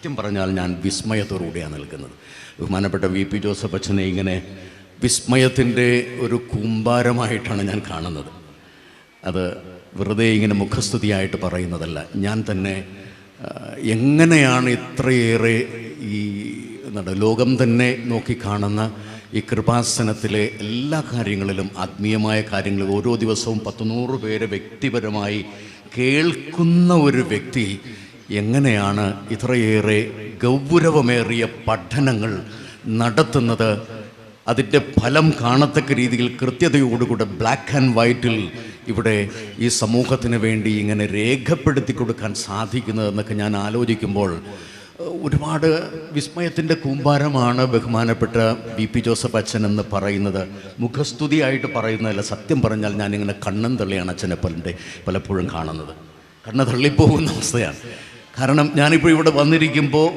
സത്യം പറഞ്ഞാൽ ഞാൻ വിസ്മയത്തോടുകൂടിയാണ് നിൽക്കുന്നത്. ബഹുമാനപ്പെട്ട വി പി ജോസഫ് അച്ഛനെ ഇങ്ങനെ വിസ്മയത്തിന്റെ ഒരു കൂമ്പാരമായിട്ടാണ് ഞാൻ കാണുന്നത്. അത് വെറുതെ ഇങ്ങനെ മുഖസ്തുതിയായിട്ട് പറയുന്നതല്ല. ഞാൻ തന്നെ എങ്ങനെയാണ് ഇത്രയേറെ ഈ എന്താണ് ലോകം തന്നെ നോക്കിക്കാണുന്ന ഈ കൃപാസനത്തിലെ എല്ലാ കാര്യങ്ങളിലും ആത്മീയമായ കാര്യങ്ങളിൽ ഓരോ ദിവസവും പത്തുനൂറ് പേരെ വ്യക്തിപരമായി കേൾക്കുന്ന ഒരു വ്യക്തി എങ്ങനെയാണ് ഇത്രയേറെ ഗൗരവമേറിയ പഠനങ്ങൾ നടത്തുന്നത്? അതിന്റെ ഫലം കാണത്തക്ക രീതിയിൽ കൃത്യതയോടുകൂടെ ബ്ലാക്ക് ആൻഡ് വൈറ്റിൽ ഇവിടെ ഈ സമൂഹത്തിന് വേണ്ടി ഇങ്ങനെ രേഖപ്പെടുത്തി കൊടുക്കാൻ സാധിക്കുന്നതെന്നൊക്കെ ഞാൻ ആലോചിക്കുമ്പോൾ ഒരുപാട് വിസ്മയത്തിന്റെ കൂമ്പാരമാണ് ബഹുമാനപ്പെട്ട വി പി ജോസഫ് അച്ഛൻ എന്ന് പറയുന്നത്. മുഖസ്തുതിയായിട്ട് പറയുന്നതല്ല സത്യം പറഞ്ഞാൽ ഞാനിങ്ങനെ കണ്ണൻ തള്ളിയാണ് അച്ഛനെ പലന്റെ പലപ്പോഴും കാണുന്നത്. കണ്ണ് തള്ളിപ്പോകുന്ന അവസ്ഥയാണ്. കാരണം ഞാനിപ്പോൾ ഇവിടെ വന്നിരിക്കുമ്പോൾ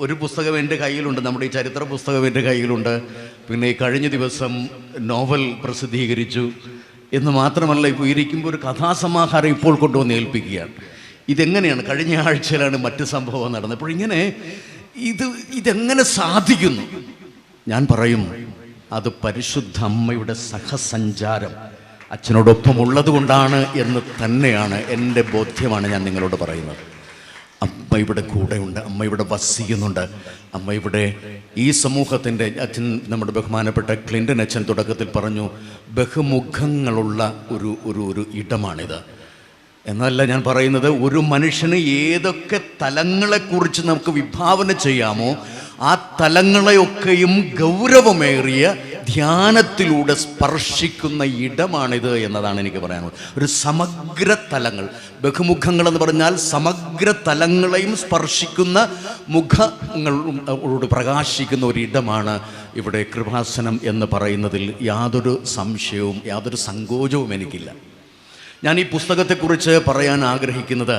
ഒരു പുസ്തകം എന്റെ കയ്യിലുണ്ട് നമ്മുടെ ഈ ചരിത്ര പുസ്തകം എന്റെ കയ്യിലുണ്ട്. പിന്നെ കഴിഞ്ഞ ദിവസം നോവൽ പ്രസിദ്ധീകരിച്ചു. എന്ന് മാത്രമല്ല ഇപ്പോൾ ഇരിക്കുമ്പോൾ ഒരു കഥാസമാഹാരം ഇപ്പോൾ കൊണ്ടുവന്ന് ഏൽപ്പിക്കുകയാണ്. ഇതെങ്ങനെയാണ്? കഴിഞ്ഞ ആഴ്ചയിലാണ് മറ്റ് സംഭവം നടന്നത്. അപ്പോൾ ഇങ്ങനെ ഇത് ഇതെങ്ങനെ സാധിക്കുന്നു? ഞാൻ പറയും അത് പരിശുദ്ധ അമ്മയുടെ സഹസഞ്ചാരം അച്ഛനോടൊപ്പം ഉള്ളത് കൊണ്ടാണ് എന്ന് തന്നെയാണ് എന്റെ ബോധ്യമാണ് ഞാൻ നിങ്ങളോട് പറയുന്നത്. അമ്മ ഇവിടെ കൂടെയുണ്ട് അമ്മ ഇവിടെ വസിക്കുന്നുണ്ട്. അമ്മ ഇവിടെ ഈ സമൂഹത്തിന്റെ അച്ഛൻ നമ്മുടെ ബഹുമാനപ്പെട്ട ക്ലിന്റൻ അച്ഛൻ തുടക്കത്തിൽ പറഞ്ഞു ബഹുമുഖങ്ങളുള്ള ഒരു ഒരു ഒരു ഇടമാണിത്. എന്നല്ല ഞാൻ പറയുന്നത് ഒരു മനുഷ്യന് ഏതൊക്കെ തലങ്ങളെക്കുറിച്ച് നമുക്ക് വിഭാവന ചെയ്യാമോ ആ തലങ്ങളെയൊക്കെയും ഗൗരവമേറിയ ധ്യാനത്തിലൂടെ സ്പർശിക്കുന്ന ഇടമാണിത് എന്നതാണ് എനിക്ക് പറയാനുള്ളത്. ഒരു സമഗ്ര തലങ്ങൾ ബഹുമുഖങ്ങൾ എന്ന് പറഞ്ഞാൽ സമഗ്ര തലങ്ങളെയും സ്പർശിക്കുന്ന മുഖങ്ങളോട് പ്രകാശിക്കുന്ന ഒരു ഇടമാണ് ഇവിടെ കൃപാസനം എന്ന് പറയുന്നതിൽ യാതൊരു സംശയവും യാതൊരു സങ്കോചവും എനിക്കില്ല. ഞാൻ ഈ പുസ്തകത്തെക്കുറിച്ച് പറയാൻ ആഗ്രഹിക്കുന്നത്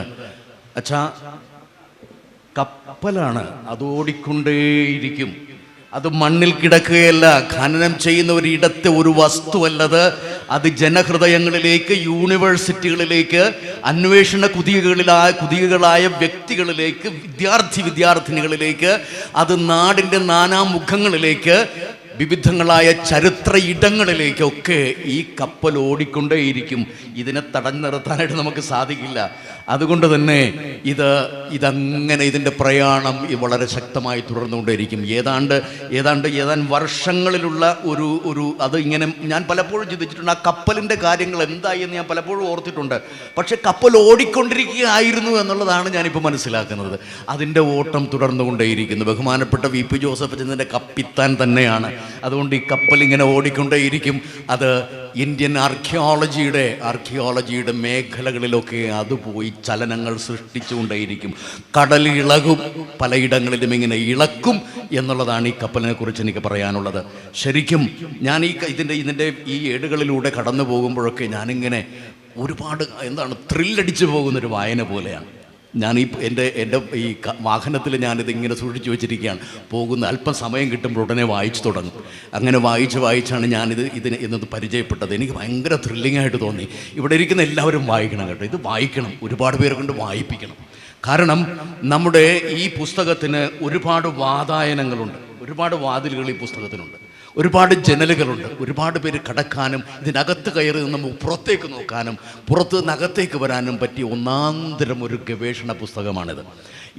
അച്ഛാ കപ്പലാണ് അത് ഓടിക്കൊണ്ടേയിരിക്കും അത് മണ്ണിൽ കിടക്കുകയല്ല ഖനനം ചെയ്യുന്ന ഒരിടത്തെ ഒരു വസ്തുവല്ലത്. അത് ജനഹൃദയങ്ങളിലേക്ക് യൂണിവേഴ്സിറ്റികളിലേക്ക് അന്വേഷണ കുതികകളിലായ കുതികകളായ വ്യക്തികളിലേക്ക് വിദ്യാർത്ഥി വിദ്യാർത്ഥിനികളിലേക്ക് അത് നാടിന്റെ നാനാമുഖങ്ങളിലേക്ക് വിവിധങ്ങളായ ചരിത്ര ഇടങ്ങളിലേക്കൊക്കെ ഈ കപ്പൽ ഓടിക്കൊണ്ടേയിരിക്കും. ഇതിനെ തടഞ്ഞു നിർത്താനായിട്ട് നമുക്ക് സാധിക്കില്ല. അതുകൊണ്ട് തന്നെ ഇത് ഇതങ്ങനെ ഇതിന്റെ പ്രയാണം വളരെ ശക്തമായി തുടർന്നുകൊണ്ടേയിരിക്കും. ഏതാണ്ട് ഏതാണ്ട് ഏതാണ്ട് വർഷങ്ങളിലുള്ള ഒരു ഒരു അത് ഇങ്ങനെ ഞാൻ പലപ്പോഴും ചിന്തിച്ചിട്ടുണ്ട് ആ കപ്പലിന്റെ കാര്യങ്ങൾ എന്തായി എന്ന് ഞാൻ പലപ്പോഴും ഓർത്തിട്ടുണ്ട്. പക്ഷെ കപ്പൽ ഓടിക്കൊണ്ടിരിക്കുകയായിരുന്നു എന്നുള്ളതാണ് ഞാനിപ്പോൾ മനസ്സിലാക്കുന്നത്. അതിന്റെ ഓട്ടം തുടർന്നുകൊണ്ടേയിരിക്കുന്നു. ബഹുമാനപ്പെട്ട വി പി ജോസഫ് ചെന്നിന്റെ കപ്പിത്താൻ തന്നെയാണ്. അതുകൊണ്ട് ഈ കപ്പൽ ഇങ്ങനെ ഓടിക്കൊണ്ടേയിരിക്കും. അത് ഇന്ത്യൻ ആർക്കിയോളജിയുടെ ആർക്കിയോളജിയുടെ മേഖലകളിലൊക്കെ അത് പോയി ചലനങ്ങൾ സൃഷ്ടിച്ചുകൊണ്ടേയിരിക്കും. കടൽ ഇളകും പലയിടങ്ങളിലും ഇങ്ങനെ ഇളക്കും എന്നുള്ളതാണ് ഈ കപ്പലിനെ കുറിച്ച് എനിക്ക് പറയാനുള്ളത്. ശരിക്കും ഞാൻ ഈ ഇതിന്റെ ഇതിന്റെ ഈ ഏടുകളിലൂടെ കടന്നു പോകുമ്പോഴൊക്കെ ഞാനിങ്ങനെ ഒരുപാട് എന്താണ് ത്രില്ലടിച്ചു പോകുന്നൊരു വായന പോലെയാണ്. ഞാൻ ഈ എന്റെ എന്റെ ഈ വാഹനത്തിൽ ഞാനിത് ഇങ്ങനെ സൂക്ഷിച്ചു വെച്ചിരിക്കുകയാണ്. പോകുന്ന അല്പം സമയം കിട്ടുമ്പോൾ ഉടനെ വായിച്ചു തുടങ്ങും. അങ്ങനെ വായിച്ച് വായിച്ചാണ് ഞാനിത് ഇതിന് ഇന്നത് പരിചയപ്പെട്ടത്. എനിക്ക് ഭയങ്കര ത്രില്ലിംഗ് ആയിട്ട് തോന്നി. ഇവിടെ ഇരിക്കുന്ന എല്ലാവരും വായിക്കണം കേട്ടോ. ഇത് വായിക്കണം. ഒരുപാട് പേരെ കൊണ്ട് വായിപ്പിക്കണം. കാരണം നമ്മുടെ ഈ പുസ്തകത്തിന് ഒരുപാട് വാതായനങ്ങളുണ്ട്. ഒരുപാട് വാതിലുകൾ ഈ പുസ്തകത്തിനുണ്ട്. ഒരുപാട് ജനലുകളുണ്ട്. ഒരുപാട് പേര് കടക്കാനും ഇതിനകത്ത് കയറി നിന്ന് പുറത്തേക്ക് നോക്കാനും പുറത്ത് നിന്ന് അകത്തേക്ക് വരാനും പറ്റിയ ഒന്നാന്തരം ഒരു ഗവേഷണ പുസ്തകമാണിത്.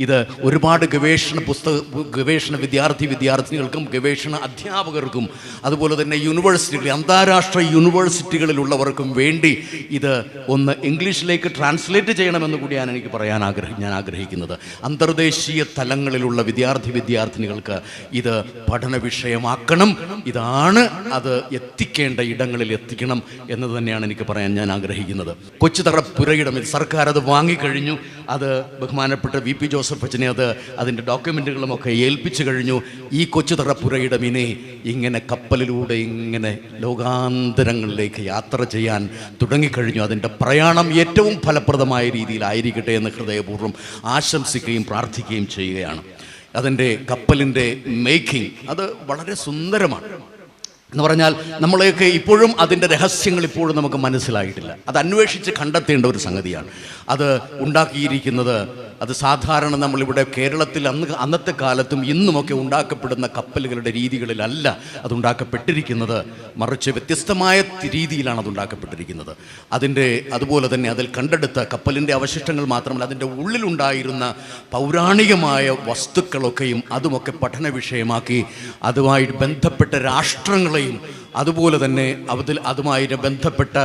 ഇത് ഒരുപാട് ഗവേഷണ പുസ്തക ഗവേഷണ വിദ്യാർത്ഥി വിദ്യാർത്ഥികൾക്കും ഗവേഷണ അധ്യാപകർക്കും അതുപോലെ തന്നെ യൂണിവേഴ്സിറ്റികളിൽ അന്താരാഷ്ട്ര യൂണിവേഴ്സിറ്റികളിലുള്ളവർക്കും വേണ്ടി ഇത് ഒന്ന് ഇംഗ്ലീഷിലേക്ക് ട്രാൻസ്ലേറ്റ് ചെയ്യണമെന്ന് കൂടിയാണ് എനിക്ക് പറയാൻ ആഗ്രഹം ഞാൻ ആഗ്രഹിക്കുന്നത്. അന്തർദേശീയ തലങ്ങളിലുള്ള വിദ്യാർത്ഥി വിദ്യാർത്ഥിനികൾക്ക് ഇത് പഠന വിഷയമാക്കണം. ഇതാണ് അത് എത്തിക്കേണ്ട ഇടങ്ങളിൽ എത്തിക്കണം എന്ന് തന്നെയാണ് എനിക്ക് പറയാൻ ഞാൻ ആഗ്രഹിക്കുന്നത്. കൊച്ചുതറ പുരയിടം സർക്കാർ അത് വാങ്ങിക്കഴിഞ്ഞു. അത് ബഹുമാനപ്പെട്ട വി പി ജോസഫ് അച്ഛനെ അത് അതിന്റെ ഡോക്യുമെന്റുകളുമൊക്കെ ഏൽപ്പിച്ചു കഴിഞ്ഞു. ഈ കൊച്ചു തറപ്പുരയുടെ മീനെ ഇങ്ങനെ കപ്പലിലൂടെ ഇങ്ങനെ ലോകാന്തരങ്ങളിലേക്ക് യാത്ര ചെയ്യാൻ തുടങ്ങിക്കഴിഞ്ഞു. അതിന്റെ പ്രയാണം ഏറ്റവും ഫലപ്രദമായ രീതിയിലായിരിക്കട്ടെ എന്ന് ഹൃദയപൂർവം ആശംസിക്കുകയും പ്രാർത്ഥിക്കുകയും ചെയ്യുകയാണ്. അതിന്റെ കപ്പലിന്റെ മേക്കിംഗ് അത് വളരെ സുന്ദരമാണ്. എന്ന് പറഞ്ഞാൽ നമ്മളെയൊക്കെ ഇപ്പോഴും അതിന്റെ രഹസ്യങ്ങൾ ഇപ്പോഴും നമുക്ക് മനസ്സിലായിട്ടില്ല. അത് അന്വേഷിച്ച് കണ്ടെത്തേണ്ട ഒരു സംഗതിയാണ്. അത് ഉണ്ടാക്കിയിരിക്കുന്നത് അത് സാധാരണ നമ്മളിവിടെ കേരളത്തിൽ അന്ന് അന്നത്തെ കാലത്തും ഇന്നുമൊക്കെ ഉണ്ടാക്കപ്പെടുന്ന കപ്പലുകളുടെ രീതികളിലല്ല അതുണ്ടാക്കപ്പെട്ടിരിക്കുന്നത്. മറിച്ച് വ്യത്യസ്തമായ രീതിയിലാണ് അതുണ്ടാക്കപ്പെട്ടിരിക്കുന്നത്. അതിന്റെ അതുപോലെ തന്നെ അതിൽ കണ്ടെടുത്ത കപ്പലിന്റെ അവശിഷ്ടങ്ങൾ മാത്രമല്ല അതിന്റെ ഉള്ളിലുണ്ടായിരുന്ന പൗരാണികമായ വസ്തുക്കളൊക്കെയും അതുമൊക്കെ പഠന വിഷയമാക്കി അതുമായി ബന്ധപ്പെട്ട രാഷ്ട്രങ്ങളെയും അതുപോലെ തന്നെ അതിൽ അതുമായി ബന്ധപ്പെട്ട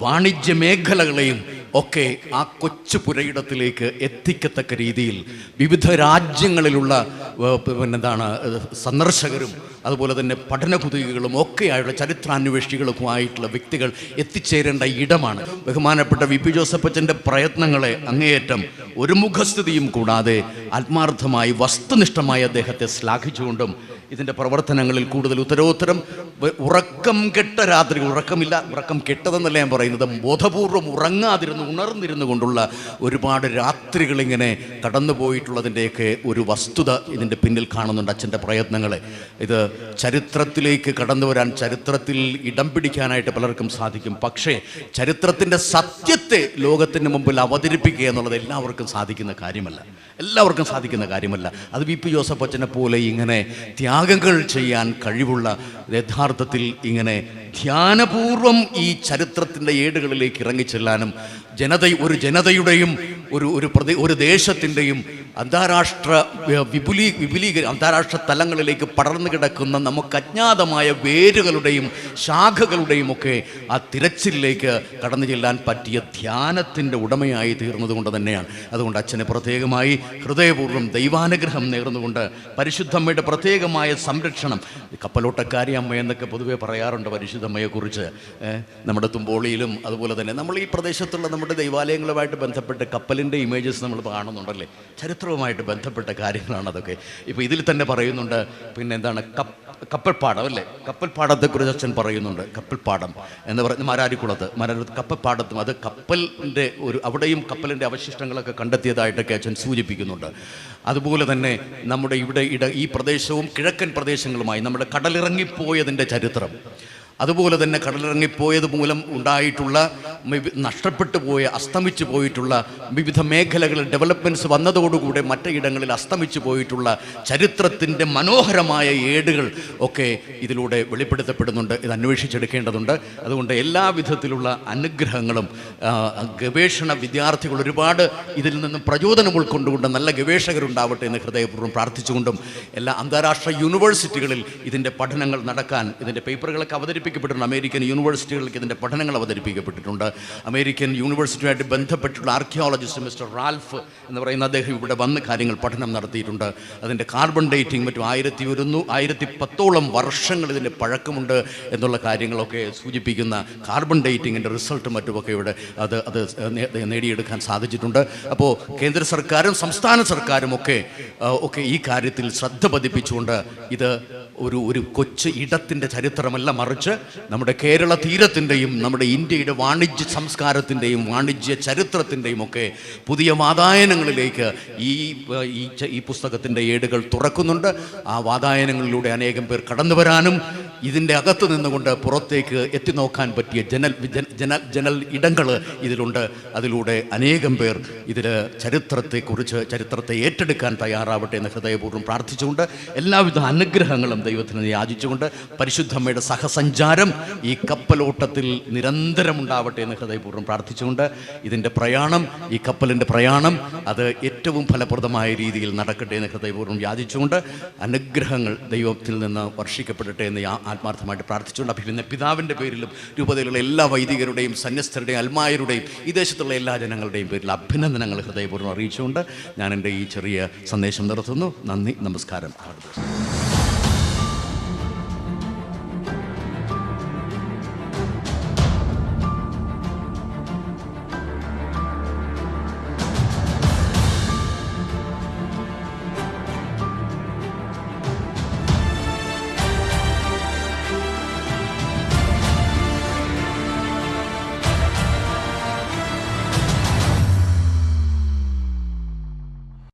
വാണിജ്യ മേഖലകളെയും ഒക്കെ ആ കൊച്ചു പുരയിടത്തിലേക്ക് എത്തിക്കത്തക്ക രീതിയിൽ വിവിധ രാജ്യങ്ങളിലുള്ള പിന്നെന്താണ് സന്ദർശകരും അതുപോലെ തന്നെ പഠന കുതികളും ഒക്കെയായുള്ള ചരിത്രാന്വേഷികളുമായിട്ടുള്ള വ്യക്തികൾ എത്തിച്ചേരേണ്ട ഇടമാണ്. ബഹുമാനപ്പെട്ട വി. പി. ജോസഫ് അച്ഛന്റെ പ്രയത്നങ്ങളെ അങ്ങേയറ്റം ഒരു മുഖസ്ഥിതിയും കൂടാതെ ആത്മാർത്ഥമായി വസ്തുനിഷ്ഠമായി അദ്ദേഹത്തെ ശ്ലാഘിച്ചുകൊണ്ടും ഇതിന്റെ പ്രവർത്തനങ്ങളിൽ കൂടുതൽ ഉത്തരോത്തരം ഉറക്കം കെട്ട രാത്രി ഉറക്കമില്ല ഉറക്കം കെട്ടതെന്നല്ല ഞാൻ പറയുന്നത്. ബോധപൂർവം ഉറങ്ങാതിരുന്ന് ഉണർന്നിരുന്നു കൊണ്ടുള്ള ഒരുപാട് രാത്രികൾ ഇങ്ങനെ കടന്നു പോയിട്ടുള്ളതിന്റെയൊക്കെ ഒരു വസ്തുത ഇതിന്റെ പിന്നിൽ കാണുന്നുണ്ട് അച്ഛന്റെ പ്രയത്നങ്ങൾ. ഇത് ചരിത്രത്തിലേക്ക് കടന്നു വരാൻ ചരിത്രത്തിൽ ഇടം പിടിക്കാനായിട്ട് പലർക്കും സാധിക്കും. പക്ഷേ ചരിത്രത്തിന്റെ സത്യത്തെ ലോകത്തിന് മുമ്പിൽ അവതരിപ്പിക്കുക എന്നുള്ളത് എല്ലാവർക്കും സാധിക്കുന്ന കാര്യമല്ല. എല്ലാവർക്കും സാധിക്കുന്ന കാര്യമല്ല. അത് വി. പി. ജോസഫ് അച്ഛനെ പോലെ ഇങ്ങനെ ത്യാഗങ്ങൾ ചെയ്യാൻ കഴിവുള്ള യഥാർത്ഥത്തിൽ ഇങ്ങനെ ധ്യാനപൂർവം ഈ ചരിത്രത്തിന്റെ ഏടുകളിലേക്ക് ഇറങ്ങിച്ചെല്ലാനും ജനത ഒരു ജനതയുടെയും ഒരു ഒരു പ്രദേ ഒരു ദേശത്തിന്റെയും അന്താരാഷ്ട്ര വിപുലി വിപുലീ വിപുലീകര അന്താരാഷ്ട്ര തലങ്ങളിലേക്ക് പടർന്നു കിടക്കുന്ന നമുക്ക് അജ്ഞാതമായ വേരുകളുടെയും ശാഖകളുടെയും ഒക്കെ ആ തിരച്ചിലേക്ക് കടന്നു ചെല്ലാൻ പറ്റിയ ധ്യാനത്തിന്റെ ഉടമയായി തീർന്നതുകൊണ്ട് തന്നെയാണ്. അതുകൊണ്ട് അച്ഛനെ പ്രത്യേകമായി ഹൃദയപൂർവം ദൈവാനുഗ്രഹം നേർന്നുകൊണ്ട് പരിശുദ്ധമ്മയുടെ പ്രത്യേകമായ സംരക്ഷണം. കപ്പലോട്ടക്കാരി അമ്മ എന്നൊക്കെ പൊതുവെ പറയാറുണ്ട് പരിശുദ്ധമ്മയെക്കുറിച്ച്. നമ്മുടെ തുമ്പോളിയിലും അതുപോലെ തന്നെ നമ്മൾ ഈ പ്രദേശത്തുള്ള നമ്മുടെ ദൈവാലയങ്ങളുമായിട്ട് ബന്ധപ്പെട്ട് കപ്പലിന്റെ ഇമേജസ് നമ്മൾ കാണുന്നുണ്ടല്ലേ? ചരിത്രവുമായിട്ട് ബന്ധപ്പെട്ട കാര്യങ്ങളാണ് അതൊക്കെ. ഇപ്പോൾ ഇതിൽ തന്നെ പറയുന്നുണ്ട് പിന്നെ എന്താണ് കപ്പ് കപ്പൽപ്പാടം അല്ലേ? കപ്പൽപ്പാടത്തെക്കുറിച്ച് അച്ഛൻ പറയുന്നുണ്ട്. കപ്പൽപ്പാടം എന്ന് പറയുന്ന മാരാരിക്കുളത്ത്. മാരാരി കപ്പൽപ്പാടത്തും അത് കപ്പലിന്റെ ഒരു അവിടെയും കപ്പലിന്റെ അവശിഷ്ടങ്ങളൊക്കെ കണ്ടെത്തിയതായിട്ടൊക്കെ അച്ഛൻ സൂചിപ്പിക്കുന്നുണ്ട്. അതുപോലെ തന്നെ നമ്മുടെ ഇവിടെ ഇട ഈ പ്രദേശവും കിഴക്കൻ പ്രദേശങ്ങളുമായി നമ്മുടെ കടലിറങ്ങിപ്പോയതിന്റെ ചരിത്രം. അതുപോലെ തന്നെ കടലിറങ്ങിപ്പോയത് മൂലം ഉണ്ടായിട്ടുള്ള നഷ്ടപ്പെട്ടു പോയ അസ്തമിച്ചു പോയിട്ടുള്ള വിവിധ മേഖലകളിൽ ഡെവലപ്മെന്റ്സ് വന്നതോടുകൂടെ മറ്റിടങ്ങളിൽ അസ്തമിച്ചു പോയിട്ടുള്ള ചരിത്രത്തിന്റെ മനോഹരമായ ഏടുകൾ ഒക്കെ ഇതിലൂടെ വെളിപ്പെടുത്തപ്പെടുന്നുണ്ട്. ഇത് അന്വേഷിച്ചെടുക്കേണ്ടതുണ്ട്. അതുകൊണ്ട് എല്ലാ വിധത്തിലുള്ള അനുഗ്രഹങ്ങളും ഗവേഷണ വിദ്യാർത്ഥികൾ ഒരുപാട് ഇതിൽ നിന്നും പ്രചോദനം ഉൾക്കൊണ്ടുകൊണ്ട് നല്ല ഗവേഷകരുണ്ടാവട്ടെ എന്ന് ഹൃദയപൂർവം പ്രാർത്ഥിച്ചുകൊണ്ടും എല്ലാ അന്താരാഷ്ട്ര യൂണിവേഴ്സിറ്റികളിൽ ഇതിന്റെ പഠനങ്ങൾ നടക്കാൻ ഇതിന്റെ പേപ്പറുകളൊക്കെ അവതരിപ്പിക്കപ്പെട്ടിട്ടുണ്ട് അമേരിക്കൻ യൂണിവേഴ്സിറ്റികൾക്ക് ഇതിന്റെ പഠനങ്ങൾ അവതരിപ്പിക്കപ്പെട്ടിട്ടുണ്ട്. അമേരിക്കൻ യൂണിവേഴ്സിറ്റിയുമായിട്ട് ബന്ധപ്പെട്ടുള്ള ആർക്കിയോളജിസ്റ്റ് മിസ്റ്റർ റാൽഫ് എന്ന് പറയുന്ന അദ്ദേഹം ഇവിടെ വന്ന് കാര്യങ്ങൾ പഠനം നടത്തിയിട്ടുണ്ട്. അതിന്റെ കാർബൺ ഡേറ്റിംഗ് മറ്റും ആയിരത്തി ഒരുന്നൂ ആയിരത്തി പത്തോളം വർഷങ്ങൾ ഇതിന്റെ പഴക്കമുണ്ട് എന്നുള്ള കാര്യങ്ങളൊക്കെ സൂചിപ്പിക്കുന്ന കാർബൺ ഡേറ്റിങ്ങിന്റെ റിസൾട്ട് മറ്റുമൊക്കെ ഇവിടെ അത് അത് നേടിയെടുക്കാൻ സാധിച്ചിട്ടുണ്ട്. അപ്പോൾ കേന്ദ്ര സർക്കാരും സംസ്ഥാന സർക്കാരും ഒക്കെ ഒക്കെ ഈ കാര്യത്തിൽ ശ്രദ്ധ പതിപ്പിച്ചുകൊണ്ട് ഇത് ഒരു ഒരു കൊച്ചു ഇടത്തിന്റെ ചരിത്രമല്ല മറിച്ച് നമ്മുടെ കേരള തീരത്തിന്റെയും നമ്മുടെ ഇന്ത്യയുടെ വാണിജ്യ സംസ്കാരത്തിന്റെയും വാണിജ്യ ചരിത്രത്തിന്റെയും ഒക്കെ പുതിയ വാതായനങ്ങളിലേക്ക് ഈ ഈ പുസ്തകത്തിന്റെ ഏടുകൾ തുറക്കുന്നുണ്ട്. ആ വാതായനങ്ങളിലൂടെ അനേകം പേർ കടന്നു വരാനും ഇതിന്റെ അകത്ത് നിന്നുകൊണ്ട് പുറത്തേക്ക് എത്തി നോക്കാൻ പറ്റിയ ജനൽ ജന- ജനൽ ജനൽ ഇടങ്ങൾ ഇതിലുണ്ട്. അതിലൂടെ അനേകം പേർ ഇതിൽ ചരിത്രത്തെക്കുറിച്ച് ചരിത്രത്തെ ഏറ്റെടുക്കാൻ തയ്യാറാവട്ടെ എന്ന് ഹൃദയപൂർവം പ്രാർത്ഥിച്ചുകൊണ്ട് എല്ലാവിധ അനുഗ്രഹങ്ങളും ദൈവത്തിന് യാചിച്ചുകൊണ്ട് പരിശുദ്ധമ്മയുടെ സഹസഞ്ചാരം ഈ കപ്പലോട്ടത്തിൽ നിരന്തരം ഉണ്ടാവട്ടെ എന്ന് ഹൃദയപൂർവം പ്രാർത്ഥിച്ചുകൊണ്ട് ഇതിന്റെ പ്രയാണം ഈ കപ്പലിന്റെ പ്രയാണം അത് ഏറ്റവും ഫലപ്രദമായ രീതിയിൽ നടക്കട്ടെ എന്ന് ഹൃദയപൂർവം യാചിച്ചുകൊണ്ട് അനുഗ്രഹങ്ങൾ ദൈവത്തിൽ നിന്ന് വർഷിക്കപ്പെടട്ടെ എന്ന് ആത്മാർത്ഥമായിട്ട് പ്രാർത്ഥിച്ചുകൊണ്ട് അഭിപ്രായം പിതാവിന്റെ പേരിലും രൂപതയിലുള്ള എല്ലാ വൈദികരുടെയും സന്യസ്തരുടെയും അൽമായരുടെയും ഈ ദേശത്തുള്ള എല്ലാ ജനങ്ങളുടെയും പേരിൽ അഭിനന്ദനങ്ങൾ ഹൃദയപൂർവം അറിയിച്ചുകൊണ്ട് ഞാൻ എന്റെ ഈ ചെറിയ സന്ദേശം നിർത്തുന്നു നന്ദി നമസ്കാരം.